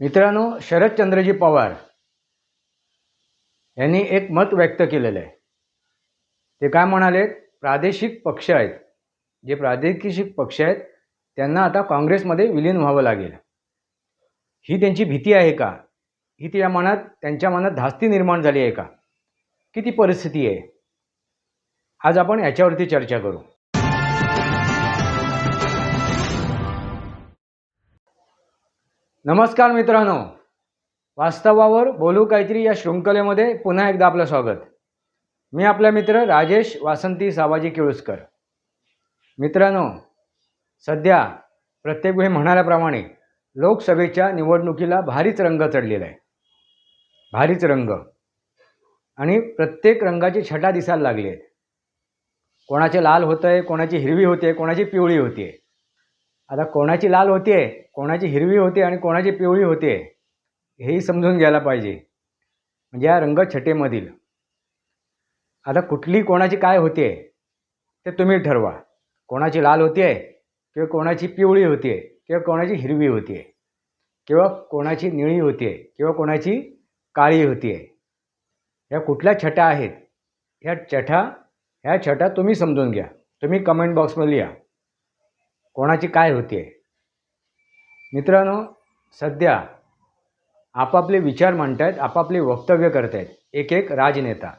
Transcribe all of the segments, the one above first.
मित्रांनो शरदचंद्रजी पवार यांनी एक मत व्यक्त केलेलं आहे. ते काय म्हणाले? प्रादेशिक पक्ष आहेत. जे प्रादेशिक पक्ष आहेत त्यांना आता काँग्रेसमध्ये विलीन व्हावं लागेल. ही त्यांची भीती आहे का? ही त्या मनात त्यांच्या मनात धास्ती निर्माण झाली आहे का? किती परिस्थिती आहे? आज आपण याच्यावरती चर्चा करू. नमस्कार मित्रांनो. वास्तवावर बोलू काहीतरी या शृंखलेमध्ये पुन्हा एकदा आपलं स्वागत. मी आपला मित्र राजेश वासंती सावाजी किळुसकर. मित्रांनो सध्या प्रत्येक वेळी म्हणाल्याप्रमाणे लोकसभेच्या निवडणुकीला भारीच रंग चढलेला आहे. भारीच रंग. आणि प्रत्येक रंगाची छटा दिसायला लागली आहेत कोणाचे लाल होतं आहे कोणाची हिरवी होते कोणाची पिवळी होती आहे आता कोणाची लाल होते कोणाची हिरवी होते आणि कोणाची पिवळी होते हेही समजून घ्यायला पाहिजे. म्हणजे या रंगछटेमधील. आता कुठली कोणाची काय होते ते तुम्ही ठरवा. कोणाची लाल होते किंवा कोणाची पिवळी होते किंवा कोणाची हिरवी होते किंवा कोणाची निळी होते किंवा कोणाची काळी होते ह्या कुठल्या छटा आहेत ह्या छटा ह्या छटा तुम्ही समजून घ्या. तुम्ही कमेंट बॉक्समध्ये लिहा. कोणाची काय होते मित्रांनो सध्या आपापले विचार मांडतायत आपापले वक्तव्य करतायत. एक एक राजनेता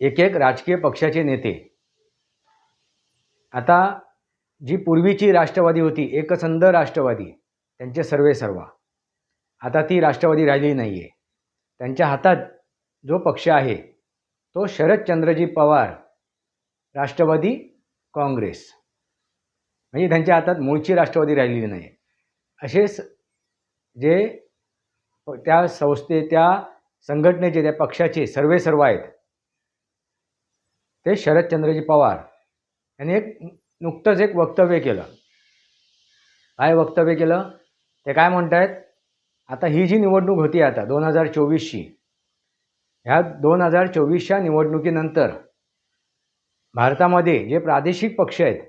एक एक राजकीय पक्षाचे नेते. आता जी पूर्वीची राष्ट्रवादी होती एकसंध राष्ट्रवादी त्यांचे सर्वे सर्वा. आता ती राष्ट्रवादी राहिली नाही आहे त्यांच्या हातात जो पक्ष आहे तो शरदचंद्रजी पवार राष्ट्रवादी काँग्रेस. म्हणजे त्यांच्या हातात मूळची राष्ट्रवादी राहिलेली नाही असे जे त्या संस्थे त्या संघटनेचे त्या पक्षाचे सर्वे सर्व आहेत ते शरदचंद्रजी पवार यांनी एक नुकतंच एक वक्तव्य केलं. काय वक्तव्य केलं? ते काय म्हणत आहेत आता ही जी निवडणूक होती आता दोन हजार चोवीसची ह्या दोन हजार चोवीसच्या निवडणुकीनंतर भारतामध्ये जे प्रादेशिक पक्ष आहेत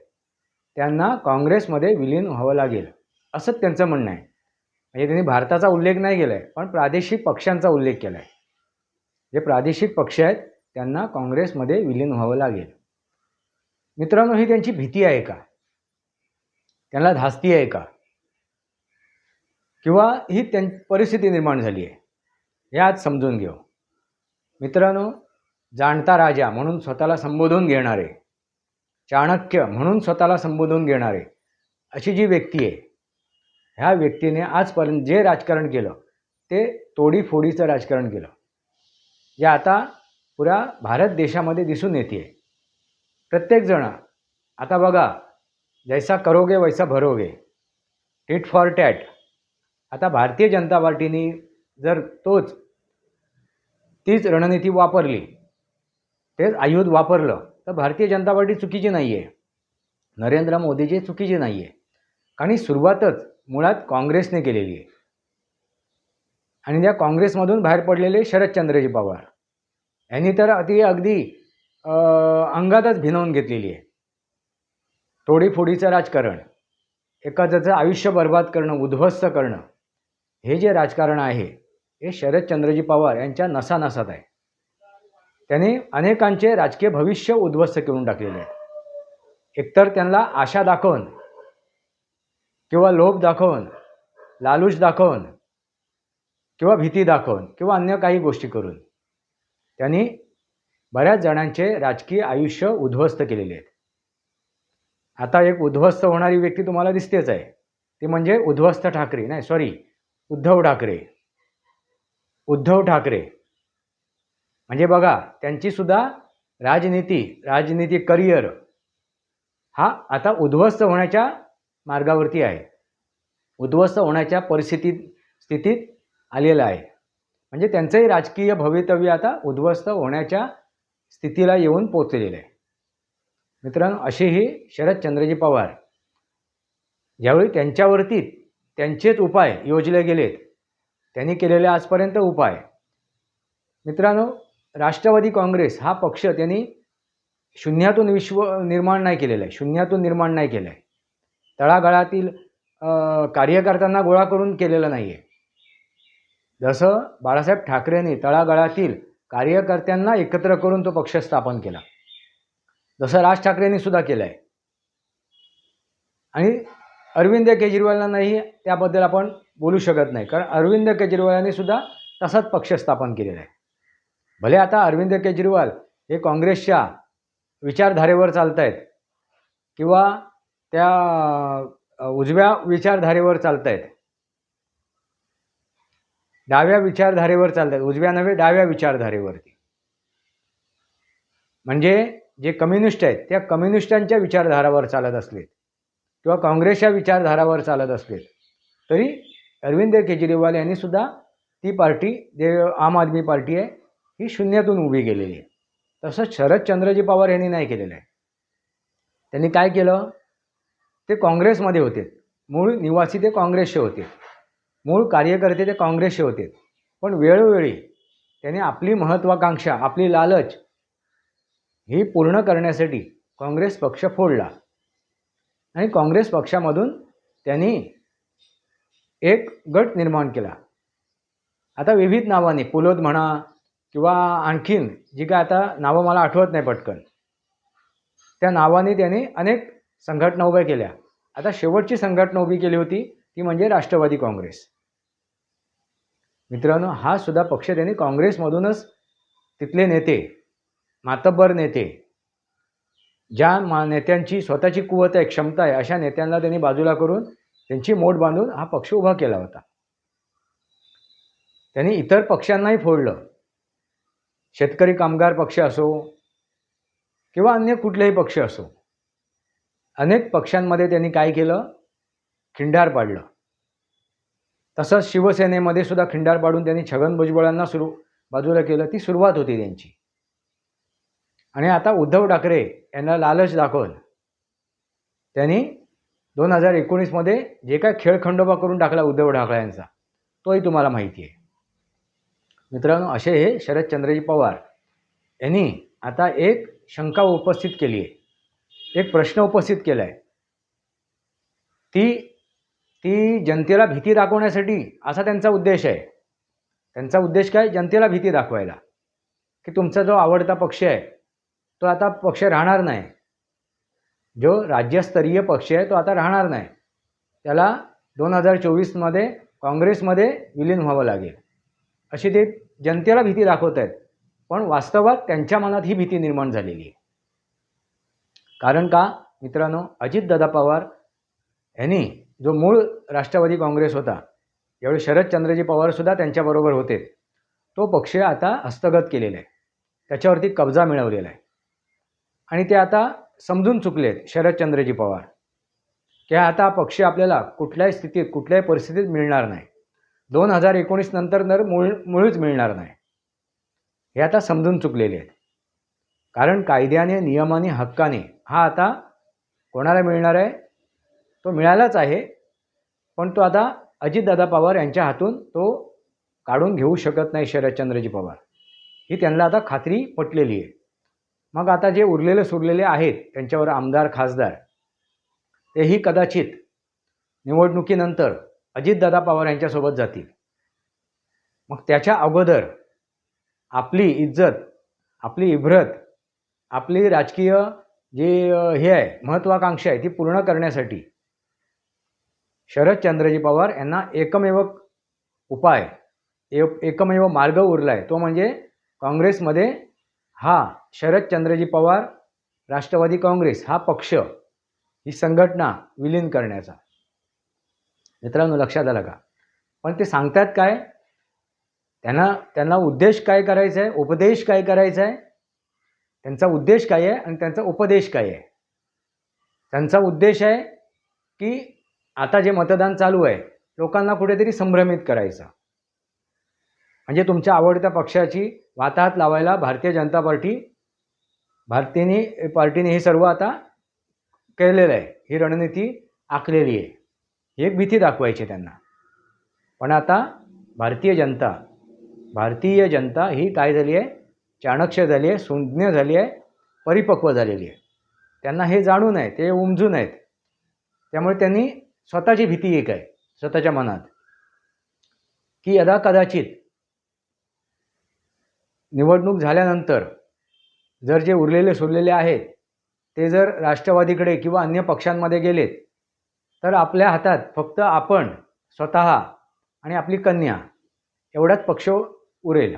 त्यांना काँग्रेसमध्ये विलीन व्हावं लागेल असंच त्यांचं म्हणणं आहे. म्हणजे त्यांनी भारताचा उल्लेख नाही केला आहे पण प्रादेशिक पक्षांचा उल्लेख केला आहे जे प्रादेशिक पक्ष आहेत त्यांना काँग्रेसमध्ये विलीन व्हावं लागेल. मित्रांनो ही त्यांची भीती आहे का? त्यांना धास्ती आहे का? किंवा ही त्यां परिस्थिती निर्माण झाली आहे? हे आज समजून घेऊ. मित्रांनो जाणता राजा म्हणून स्वतःला संबोधून घेणारे चाणक्य म्हणून स्वतःला संबोधून घेणारे अशी जी व्यक्ती आहे ह्या व्यक्तीने आजपर्यंत जे राजकारण केलं ते तोडीफोडीचं राजकारण केलं जे आता पुऱ्या भारत देशामध्ये दिसून येते. प्रत्येकजण आता बघा जैसा करोगे वैसा भरोगे टिट फॉर टॅट आता भारतीय जनता पार्टीने जर तोच तीच रणनीती वापरली तेच आयुध वापरलं तर भारतीय जनता पार्टी चुकीची नाही आहे नरेंद्र मोदीची चुकीची नाही आहे कारण ही सुरुवातच मुळात काँग्रेसने केलेली आहे. आणि त्या काँग्रेसमधून बाहेर पडलेले शरदचंद्रजी पवार. यांनी तर अति अगदी अं, अंगातच भिनवून घेतलेली आहे. तोडीफोडीचं राजकारण एखाद्याचं आयुष्य बर्बाद करणं उद्ध्वस्त करणं हे जे राजकारण आहे हे शरदचंद्रजी पवार यांच्या नसानसात आहे. त्याने अनेकांचे राजकीय भविष्य उद्ध्वस्त करून टाकलेले. आहे एकतर त्यांना आशा दाखवून किंवा लोभ दाखवून लालूच दाखवून किंवा भीती दाखवून किंवा अन्य काही गोष्टी करून त्यांनी बऱ्याच जणांचे राजकीय आयुष्य उद्ध्वस्त केलेले आहेत. आता एक उद्ध्वस्त होणारी व्यक्ती तुम्हाला दिसतेच आहे. ती म्हणजे उद्ध्वस्त ठाकरे. नाही सॉरी उद्धव ठाकरे. उद्धव ठाकरे. म्हणजे बघा त्यांचीसुद्धा राजनीती राजनीती करिअर हा आता उद्ध्वस्त होण्याच्या मार्गावरती आहे. उद्ध्वस्त होण्याच्या परिस्थितीत स्थितीत आलेला आहे. म्हणजे त्यांचंही राजकीय भवितव्य आता उद्ध्वस्त होण्याच्या स्थितीला येऊन पोचलेलं आहे. मित्रांनो असेही शरदचंद्रजी पवार ज्यावेळी त्यांच्यावरती त्यांचेच उपाय योजले गेलेत त्यांनी केलेले आजपर्यंत उपाय. मित्रांनो राष्ट्रवादी काँग्रेस हा पक्ष त्यांनी शून्यातून विश्व निर्माण नाही केलेलं आहे. शून्यातून निर्माण नाही केलं आहे. तळागाळातील कार्यकर्त्यांना गोळा करून केलेलं नाही आहे जसं बाळासाहेब ठाकरेंनी तळागाळातील कार्यकर्त्यांना एकत्र करून तो पक्ष स्थापन केला. जसं राज ठाकरेंनी सुद्धा केलं आहे आणि अरविंद केजरीवालांनाही त्याबद्दल आपण बोलू शकत नाही. कारण अरविंद केजरीवालांनी सुद्धा तसाच पक्ष स्थापन केलेला आहे. भले आता अरविंद केजरीवाल हे काँग्रेसच्या विचारधारेवर चालत आहेत किंवा त्या उजव्या विचारधारेवर चालत आहेत डाव्या विचारधारेवर चालत आहेत उजव्या नव्हे डाव्या विचारधारेवरती. म्हणजे जे कम्युनिस्ट आहेत त्या कम्युनिस्टांच्या विचारधारावर चालत असलेत किंवा काँग्रेसच्या विचारधारावर चालत असलेत. तरी अरविंद केजरीवाल यांनी सुद्धा ती पार्टी जे आम आदमी पार्टी आहे ही शून्यातून उभी केलेली आहे. तसंच शरदचंद्रजी पवार यांनी नाही केलेलं आहे. त्यांनी काय केलं? ते काँग्रेसमध्ये होते. मूळ निवासी ते काँग्रेसचे होते. मूळ कार्यकर्ते ते काँग्रेसचे होते. पण वेळोवेळी त्यांनी आपली महत्त्वाकांक्षा आपली लालच ही पूर्ण करण्यासाठी काँग्रेस पक्ष फोडला. आणि काँग्रेस पक्षामधून त्यांनी एक गट निर्माण केला. आता विविध नावाने पुलोद म्हणा किंवा आणखीन जी काय आता नावं मला आठवत नाही पटकन त्या नावाने त्यांनी अनेक संघटना उभ्या केल्या. आता शेवटची संघटना उभी केली होती ती म्हणजे राष्ट्रवादी काँग्रेस. मित्रांनो हा सुद्धा पक्ष त्यांनी काँग्रेसमधूनच तिथले नेते मातब्बर नेते ज्या मा नेत्यांची स्वतःची कुवत आहे क्षमता आहे अशा नेत्यांना त्यांनी बाजूला करून त्यांची मोठ बांधून हा पक्ष उभा केला होता. त्यांनी इतर पक्षांनाही फोडलं. शेतकरी कामगार पक्ष असो किंवा अन्य कुठलेही पक्ष असो अनेक पक्षांमध्ये त्यांनी काय केलं? खिंडार पाडलं. तसंच शिवसेनेमध्ये सुद्धा खिंडार पाडून त्यांनी छगन भुजबळांना सुरू बाजूला केलं. ती सुरुवात होती त्यांची. आणि आता उद्धव ठाकरे यांना लालच दाखवलं. त्यांनी दोन हजार एकोणीसमध्ये जे काय खेळखंडोबा करून टाकला उद्धव ठाकरे यांचा तोही तुम्हाला माहिती आहे. मित्रांनो असे हे शरदचंद्रजी पवार यांनी आता एक शंका उपस्थित केली आहे. एक प्रश्न उपस्थित केला आहे. ती ती जनतेला भीती दाखवण्यासाठी असा त्यांचा उद्देश आहे. त्यांचा उद्देश काय? जनतेला भीती दाखवायला. की तुमचा जो आवडता पक्ष आहे तो आता पक्ष राहणार नाही. जो राज्यस्तरीय पक्ष आहे तो आता राहणार नाही. त्याला दोन हजार चोवीसमध्ये काँग्रेसमध्ये विलीन व्हावं लागेल. अशी ते जनतेला भीती दाखवत आहेत. पण वास्तवात त्यांच्या मनात ही भीती निर्माण झालेली आहे. कारण का? मित्रांनो अजितदादा पवार यांनी जो मूळ राष्ट्रवादी काँग्रेस होता यावेळी शरदचंद्रजी पवारसुद्धा त्यांच्याबरोबर होते. तो पक्ष आता हस्तगत केलेला आहे. त्याच्यावरती कब्जा मिळवलेला आहे. आणि ते आता समजून चुकलेत शरदचंद्रजी पवार. की आता पक्ष आपल्याला कुठल्याही स्थितीत कुठल्याही परिस्थितीत मिळणार नाही. दोन हजार एकोणीस नंतर तर मूळ मुळीच मिळणार नाही. हे आता समजून चुकलेले आहेत. कारण कायद्याने नियमाने हक्काने हा आता कोणाला मिळणार आहे? तो मिळालाच आहे. पण तो आता अजितदादा पवार यांच्या हातून तो काढून घेऊ शकत नाही शरदचंद्रजी पवार. ही त्यांना आता खात्री पटलेली आहे. मग आता जे उरलेले सुरलेले आहेत त्यांच्यावर आमदार खासदार तेही कदाचित निवडणुकीनंतर अजितदादा पवार यांच्यासोबत जातील. मग त्याच्या अगोदर आपली इज्जत आपली इब्रत आपली राजकीय जी हे आहे महत्त्वाकांक्षा आहे ती पूर्ण करण्यासाठी शरदचंद्रजी पवार यांना एकमेव उपाय एकमेव मार्ग उरला आहे तो म्हणजे काँग्रेसमध्ये हा शरदचंद्रजी पवार राष्ट्रवादी काँग्रेस हा पक्ष ही संघटना विलीन करण्याचा. मित्रांनो लक्षात आलं का? पण ते सांगतात काय? त्यांना त्यांना उद्देश काय करायचा आहे उपदेश काय करायचा आहे त्यांचा उद्देश काय आहे आणि त्यांचा उपदेश काय आहे? त्यांचा उद्देश आहे की आता जे मतदान चालू आहे लोकांना कुठेतरी संभ्रमित करायचं. म्हणजे तुमच्या आवडत्या पक्षाची वाताहत लावायला भारतीय जनता पार्टी भारतीने पार्टीने हे सर्व आता केलेलं आहे. ही रणनीती आखलेली आहे. एक भीती दाखवायची त्यांना. पण आता भारतीय जनता भारतीय जनता ही काय झाली आहे? चाणक्य झाली आहे सुज्ञ झाली आहे परिपक्व झालेली आहे. त्यांना हे जाणून आहे ते उमजून आहेत. त्यामुळे त्यांनी स्वतःची भीती एक आहे स्वतःच्या मनात. की यदा कदाचित निवडणूक झाल्यानंतर जर जे उरलेले सुरलेले आहेत ते जर राष्ट्रवादीकडे किंवा अन्य पक्षांमध्ये गेलेत तर आपल्या हातात फक्त आपण स्वतः आणि आपली कन्या एवढाच पक्ष उरेल.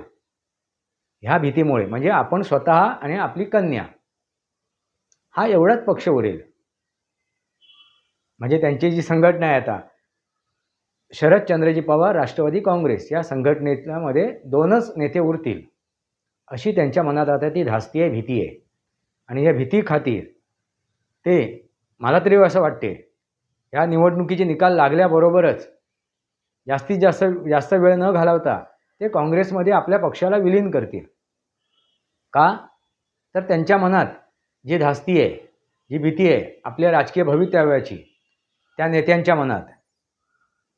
ह्या भीतीमुळे म्हणजे आपण स्वतः आणि आपली कन्या हा एवढाच पक्ष उरेल. म्हणजे त्यांची जी संघटना आहे आता शरदचंद्रजी पवार राष्ट्रवादी काँग्रेस या संघटनेमध्ये दोनच नेते उरतील. अशी त्यांच्या मनात आता ती धास्ती आहे भीती आहे. आणि या भीती खातीर ते मला तरी असं वाटते ह्या निवडणुकीचे निकाल लागल्याबरोबरच जास्तीत जास्त जास्त वेळ न घालवता ते काँग्रेसमध्ये आपल्या पक्षाला विलीन करतील. का? तर त्यांच्या मनात जी धास्ती आहे जी भीती आहे आपल्या राजकीय भवितव्याची त्या नेत्यांच्या मनात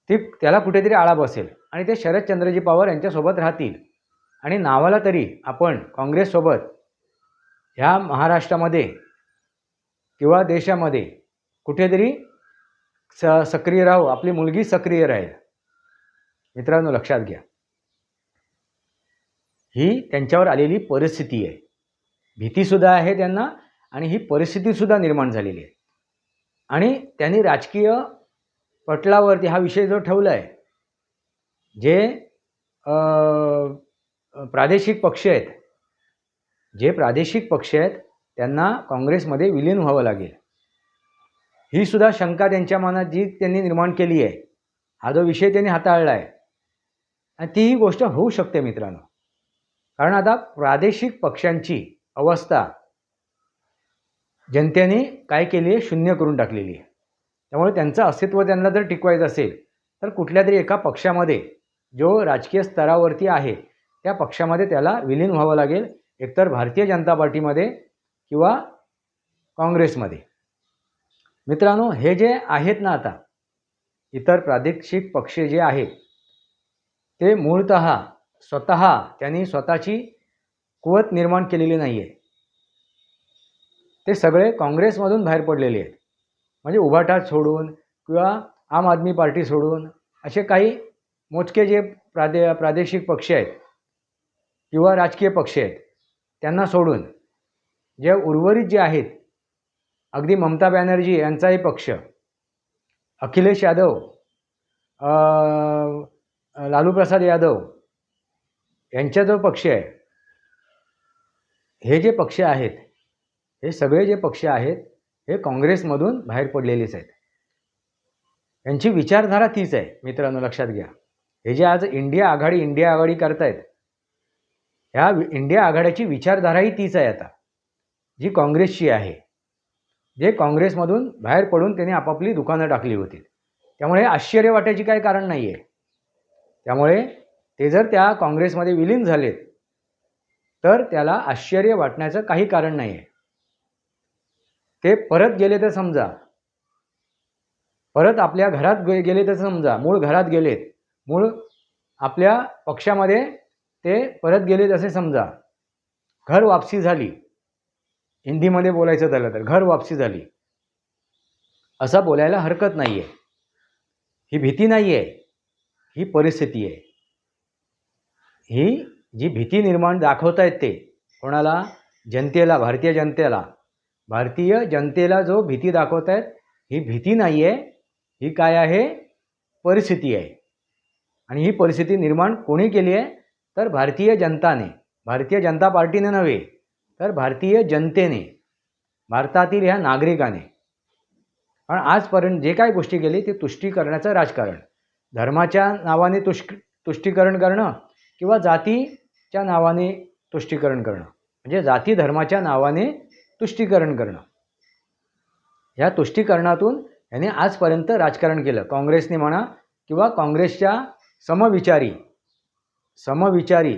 ती त्याला कुठेतरी आळा बसेल आणि ते शरदचंद्रजी पवार यांच्यासोबत राहतील. आणि नावाला तरी आपण काँग्रेससोबत ह्या महाराष्ट्रामध्ये किंवा देशामध्ये कुठेतरी स सक्रिय राहू. आपली मुलगी सक्रिय राहील. मित्रांनो लक्षात घ्या. ही त्यांच्यावर आलेली परिस्थिती आहे. भीतीसुद्धा आहे त्यांना आणि ही परिस्थितीसुद्धा निर्माण झालेली आहे. आणि त्यांनी राजकीय पटलावरती हा विषय जो ठेवला आहे जे प्रादेशिक पक्ष आहेत जे प्रादेशिक पक्ष आहेत त्यांना काँग्रेसमध्ये विलीन व्हावं लागेल. ही सुद्धा शंका त्यांच्या मनात जी त्यांनी निर्माण केली आहे. हा जो विषय त्यांनी हाताळला आहे आणि तीही गोष्ट होऊ शकते मित्रांनो. कारण आता प्रादेशिक पक्षांची अवस्था जनतेने काय केली आहे? शून्य करून टाकलेली आहे. त्यामुळे त्यांचं अस्तित्व त्यांना जर टिकवायचं असेल तर कुठल्या तरी एका पक्षामध्ये जो राजकीय स्तरावरती आहे त्या पक्षामध्ये त्याला विलीन व्हावं लागेल. एकतर भारतीय जनता पार्टीमध्ये किंवा काँग्रेसमध्ये. मित्रांनो हे जे आहेत ना आता इतर प्रादेशिक पक्ष जे आहेत ते मूळत स्वतः त्यांनी स्वतःची कुवत निर्माण केलेली नाही आहे ते सगळे काँग्रेसमधून बाहेर पडलेले आहेत. म्हणजे उभाटात सोडून किंवा आम आदमी पार्टी सोडून असे काही मोजके जे प्रादे प्रादेशिक पक्ष आहेत किंवा राजकीय पक्ष आहेत त्यांना सोडून जे उर्वरित जे आहेत अगदी ममता बॅनर्जी यांचाही पक्ष. अखिलेश यादव लालू प्रसाद यादव यांचा जो पक्ष आहे हे जे पक्ष आहेत हे सगळे जे पक्ष आहेत हे काँग्रेसमधून बाहेर पडलेलेच आहेत. यांची विचारधारा तीच आहे मित्रांनो लक्षात घ्या. हे जे आज इंडिया आघाडी इंडिया आघाडी करतायत ह्या इंडिया आघाड्याची विचारधाराही तीच आहे आता जी काँग्रेसची आहे. जे काँग्रेसमधून बाहेर पडून त्यांनी आपापली दुकानं टाकली होती. त्यामुळे आश्चर्य वाटायची काही कारण नाही आहे त्यामुळे ते जर त्या काँग्रेसमध्ये विलीन झालेत तर त्याला आश्चर्य वाटण्याचं काही कारण नाही आहे ते परत गेले तर समजा. परत आपल्या घरात गे गेले तर समजा. मूळ घरात गेलेत. मूळ आपल्या पक्षामध्ये ते परत गेलेत असे समजा. घर वापसी झाली. हिंदीमध्ये बोलायचं झालं तर घर वापसी झाली. असं बोलायला हरकत नाही आहे ही भीती नाही आहे ही परिस्थिती आहे. ही जी भीती निर्माण दाखवत आहेत ते कोणाला? जनतेला भारतीय जनतेला. भारतीय जनतेला जो भीती दाखवत आहेत ही भीती नाही आहे ही काय आहे? परिस्थिती आहे. आणि ही परिस्थिती निर्माण कोणी केली आहे तर भारतीय जनताने. भारतीय जनता पार्टीने नव्हे. तर भारतीय जनतेने भारतातील ह्या नागरिकाने पण आजपर्यंत जे काही गोष्टी केली ते तुष्टीकरणाचं राजकारण. धर्माच्या नावाने तुष् तुष्टीकरण करणं किंवा जातीच्या नावाने तुष्टीकरण करणं. म्हणजे जाती धर्माच्या नावाने तुष्टीकरण करणं. ह्या तुष्टीकरणातून यांनी आजपर्यंत राजकारण केलं. काँग्रेसने म्हणा किंवा काँग्रेसच्या समविचारी समविचारी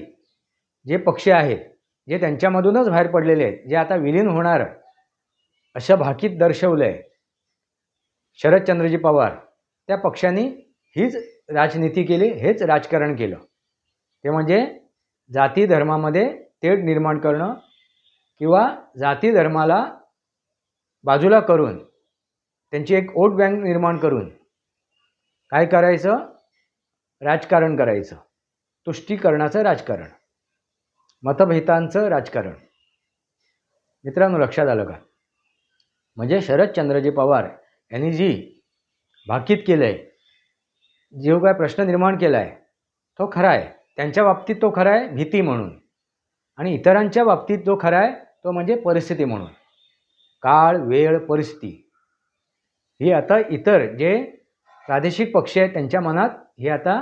जे पक्ष आहेत जे त्यांच्यामधूनच बाहेर पडलेले आहेत जे आता विलीन होणार अशा भाकीत दर्शवलं आहे शरदचंद्रजी पवार. त्या पक्षांनी हीच राजनीती केली हेच राजकारण केलं. ते म्हणजे जाती धर्मामध्ये तेढ निर्माण करणं किंवा जाती धर्माला बाजूला करून त्यांची एक वोट बँक निर्माण करून काय करायचं? राजकारण करायचं. तुष्टीकरणाचं राजकारण. मतभेदांचं राजकारण. मित्रांनो लक्षात आलं का? म्हणजे शरदचंद्रजी पवार यांनी जी भाकीत केलं आहे जो काय प्रश्न निर्माण केला आहे तो खरा आहे. त्यांच्या बाबतीत तो खरा आहे भीती म्हणून. आणि इतरांच्या बाबतीत जो खरा आहे तो म्हणजे परिस्थिती म्हणून. काळ वेळ परिस्थिती. ही आता इतर जे प्रादेशिक पक्ष आहेत त्यांच्या मनात ही आता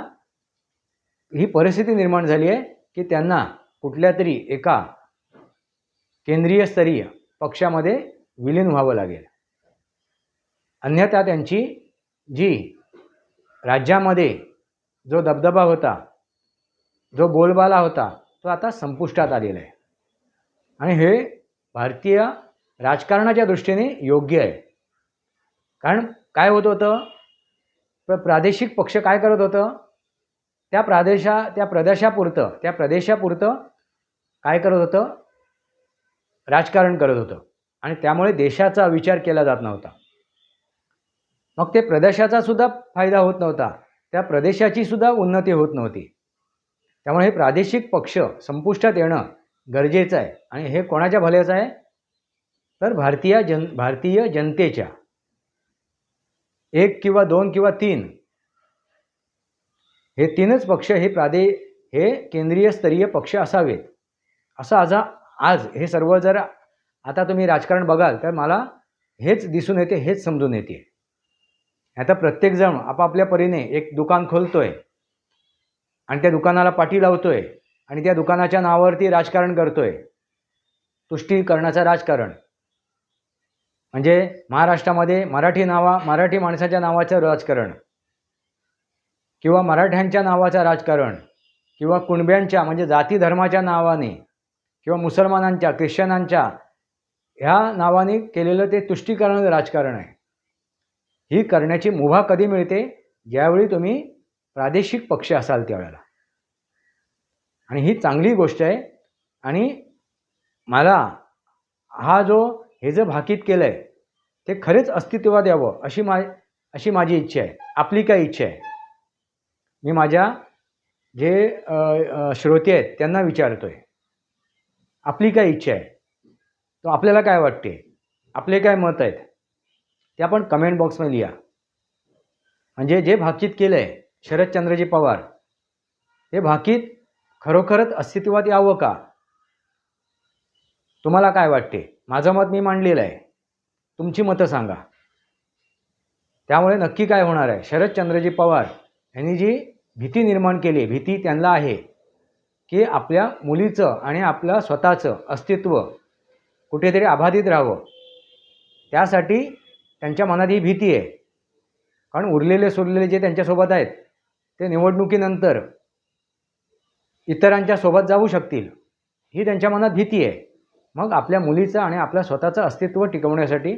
ही परिस्थिती निर्माण झाली आहे की त्यांना कुठल्या तरी एका केंद्रीय स्तरीय पक्षामध्ये विलीन व्हावं लागेल. अन्यथा त्यांची जी राज्यामध्ये जो दबदबा होता जो बोलबाला होता तो आता संपुष्टात आलेला आहे. आणि हे भारतीय राजकारणाच्या दृष्टीने योग्य आहे. कारण काय होत होतं? प्र प्रादेशिक पक्ष काय करत होतं? त्या प्रादेशा त्या प्रदेशापुरतं त्या प्रदेशापुरतं काय करत होतं? राजकारण करत होतं. आणि त्यामुळे देशाचा विचार केला जात नव्हता. मग ते प्रदेशाचा सुद्धा फायदा होत नव्हता. त्या प्रदेशाची सुद्धा उन्नती होत नव्हती. त्यामुळे हे प्रादेशिक पक्ष संपुष्टात येणं गरजेचं आहे. आणि हे कोणाच्या भल्याचं आहे? तर भारतीय जन भारतीय जनतेच्या. एक किंवा दोन किंवा तीन. हे तीनच पक्ष हे प्रादे हे केंद्रीय स्तरीय पक्ष असावेत. असं आज आज हे सर्व जर आता तुम्ही राजकारण बघाल तर मला हेच दिसून येते हेच समजून येते. आता प्रत्येकजण आपापल्या परीने एक दुकान खोलतोय आणि त्या दुकानाला पाठी लावतोय आणि त्या दुकानाच्या नावावरती राजकारण करतोय. तुष्टीकरणाचं राजकारण. म्हणजे महाराष्ट्रामध्ये मराठी नावा मराठी माणसाच्या नावाचं राजकारण किंवा मराठ्यांच्या नावाचं राजकारण किंवा कुणब्यांच्या म्हणजे जाती धर्माच्या नावाने किंवा मुसलमानांच्या ख्रिश्चनांच्या ह्या नावाने केलेलं ते तुष्टीकरण राजकारण आहे. ही करण्याची मुभा कधी मिळते? ज्यावेळी तुम्ही प्रादेशिक पक्ष असाल त्यावेळेला. आणि ही चांगली गोष्ट आहे. आणि मला हा जो हे जे भाकीत केलं आहे ते खरेच अस्तित्वात यावं अशी मा अशी माझी इच्छा आहे. आपली काय इच्छा आहे? मी माझ्या जे श्रोते आहेत त्यांना विचारतो आहे आपली काय इच्छा आहे? तो आपल्याला काय वाटते? आपले काय मत आहेत? ते आपण कमेंट बॉक्समध्ये लिहा. म्हणजे जे भाकीत केलं आहे शरदचंद्रजी पवार हे भाकीत खरोखरच अस्तित्वात यावं का? तुम्हाला काय वाटते? माझं मत मी मांडलेलं आहे. तुमची मतं सांगा. त्यामुळे नक्की काय होणार आहे? शरदचंद्रजी पवार यांनी जी भीती निर्माण केली भीती त्यांना आहे. की आपल्या मुलीचं आणि आपलं स्वतःचं अस्तित्व कुठेतरी अबाधित राहावं. त्यासाठी त्यांच्या मनात ही भीती आहे. कारण उरलेले सुरलेले जे त्यांच्यासोबत आहेत ते निवडणुकीनंतर इतरांच्या सोबत जाऊ शकतील ही त्यांच्या मनात भीती आहे. मग आपल्या मुलीचं आणि आपल्या स्वतःचं अस्तित्व टिकवण्यासाठी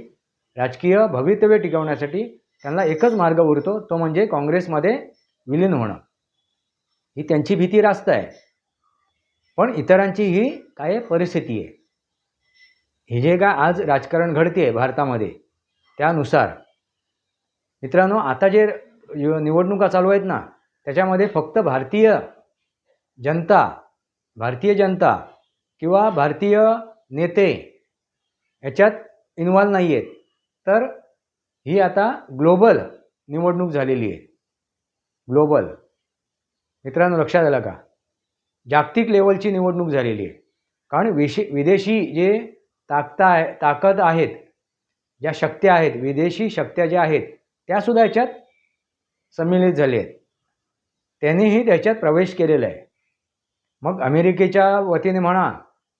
राजकीय भवितव्य टिकवण्यासाठी त्यांना एकच मार्ग उरतो तो म्हणजे काँग्रेसमध्ये विलीन होणं. ही त्यांची भीती रास्त आहे. पण इतरांची ही काय परिस्थिती आहे? हे जे काय आज राजकारण घडते आहे भारतामध्ये त्यानुसार. मित्रांनो आता जे निवडणुका चालू आहेत ना त्याच्यामध्ये फक्त भारतीय जनता भारतीय जनता किंवा भारतीय नेते याच्यात इन्व्हॉल्व नाही आहेत. तर ही आता ग्लोबल निवडणूक झालेली आहे. ग्लोबल मित्रांनो लक्षात आलं का? जागतिक लेवलची निवडणूक झालेली आहे. कारण विशे विदेशी जे ताकता आहे ताकद आहेत ज्या शक्त्या आहेत विदेशी शक्त्या ज्या आहेत त्यासुद्धा याच्यात सम्मिलित झाले आहेत. त्यांनीही त्याच्यात प्रवेश केलेला आहे. मग अमेरिकेच्या वतीने म्हणा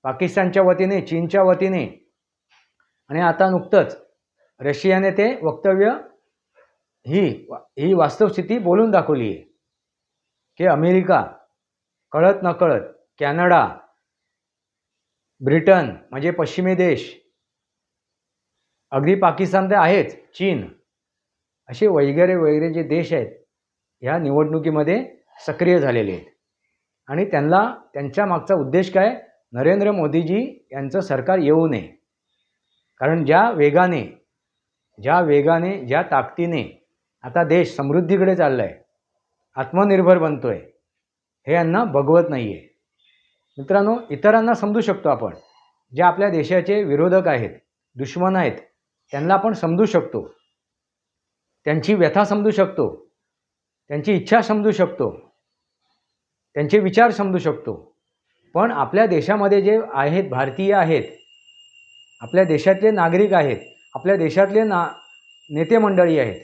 पाकिस्तानच्या वतीने चीनच्या वतीने आणि आता नुकतंच रशियाने ते वक्तव्य ही ही वास्तवस्थिती बोलून दाखवली आहे. की अमेरिका कळत नकळत कॅनडा ब्रिटन म्हणजे पश्चिमी देश. अगदी पाकिस्तान तर आहेच चीन. असे वगैरे वगैरे जे देश आहेत ह्या निवडणुकीमध्ये सक्रिय झालेले आहेत. आणि त्यांना त्यांच्या मागचा उद्देश काय? नरेंद्र मोदीजी यांचं सरकार येऊ नये. कारण ज्या वेगाने ज्या वेगाने ज्या ताकदीने आता देश समृद्धीकडे चालला आहे आत्मनिर्भर बनतो आहे हे यांना बघवत नाही आहे मित्रांनो इतरांना समजू शकतो आपण. जे आपल्या देशाचे विरोधक आहेत दुश्मन आहेत त्यांना आपण समजू शकतो. त्यांची व्यथा समजू शकतो. त्यांची इच्छा समजू शकतो. त्यांचे विचार समजू शकतो. पण आपल्या देशामध्ये जे आहेत भारतीय आहेत आपल्या देशातले नागरिक आहेत आपल्या देशातले ना नेते मंडळी आहेत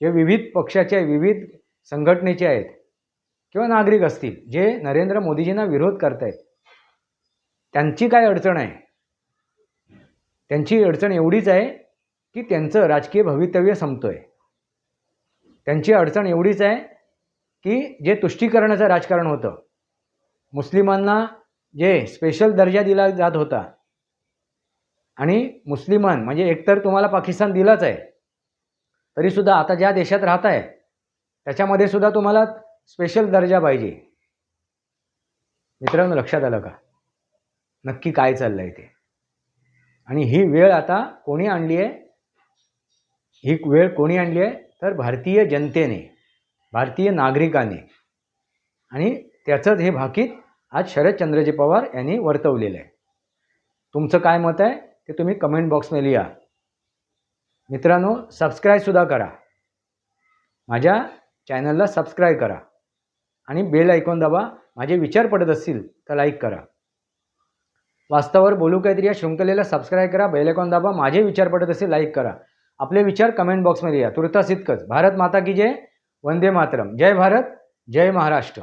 जे विविध पक्षाचे विविध संघटनेचे आहेत किंवा नागरिक असतील जे नरेंद्र मोदीजींना विरोध करत आहेत त्यांची काय अडचण आहे? त्यांची अडचण एवढीच आहे की त्यांचं राजकीय भवितव्य संपतोय. आहे त्यांची अडचण एवढीच आहे की जे तुष्टीकरणाचं राजकारण होतं मुस्लिमांना जे स्पेशल दर्जा दिला जात होता आणि मुस्लिमान म्हणजे एकतर तुम्हाला पाकिस्तान दिलाच आहे तरीसुद्धा आता ज्या देशात राहत आहे त्याच्यामध्ये सुद्धा तुम्हाला स्पेशल दर्जा पाहिजे. मित्रांनो लक्षात आलं का? नक्की काय चाललं आहे ते? आणि ही वेळ आता कोणी आणली आहे? ही वेळ कोणी आणली आहे? तर भारतीय जनतेने भारतीय नागरिकाने. आणि त्याचंच हे भाकीत आज शरदचंद्रजी पवार यांनी वर्तवलेलं आहे. तुमचं काय मत आहे? ते तुम्ही कमेंट बॉक्समध्ये लिहा. मित्रांनो सबस्क्राईबसुद्धा करा. माझ्या चॅनलला सबस्क्राईब करा. आणि बेल ऐकून दाबा माझे विचार पडत असतील तर लाईक करा. वास्तवावर बोलू काहीतरी या शृंखलेला सबस्क्राईब करा बेल ऐकून दाबा माझे विचार पडत असतील लाईक करा. आपले विचार कमेंट बॉक्समध्ये या. तुर्तास इतकंच. भारत माता की जय? वंदे मातरम. जय भारत जय महाराष्ट्र.